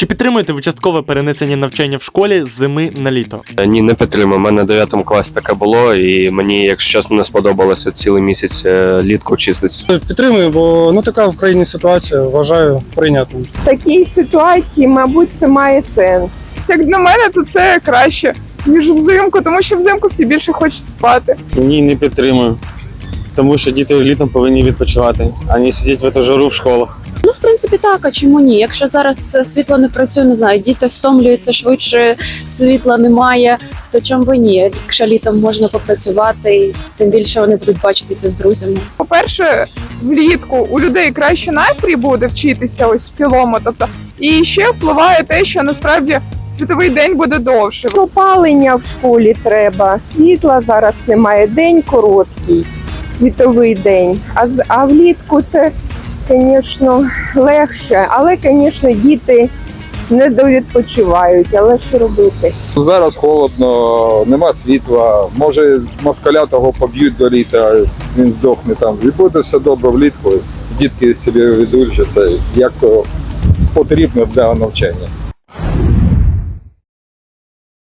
Чи підтримуєте ви часткове перенесення навчання в школі з зими на літо? Е, Ні, не підтримую. У мене на 9 класі таке було, і мені, якщо чесно, не сподобалося цілий місяць е, літку чистити. Підтримую, бо ну така в країні ситуація вважаю прийнятним. В такій ситуації, мабуть, це має сенс. Як на мене, то це краще ніж взимку, тому що взимку всі більше хочуть спати. Ні, не підтримую. Тому що діти літом повинні відпочивати, а не сидіти в эту жару в школах. Ну, в принципі, так, а чому ні? Якщо зараз е, світло не працює, не знаю, діти стомлюються швидше, світла немає, то чому би ні? Якщо літом можна попрацювати, і тим більше вони будуть бачитися з друзями. По-перше, влітку у людей краще настрій буде вчитися ось в цілому. Тобто, і ще впливає те, що насправді світовий день буде довше. Опалення в школі треба, світла зараз немає, день короткий, світовий день. А, з- а влітку це, звісно, легше. Але, звісно, діти не довідпочивають. Але що робити? Зараз холодно, нема світла. Може, москаля того поб'ють до літа, він здохне там. І буде все добре влітку. Дітки собі відучаться, як то потрібно для навчання.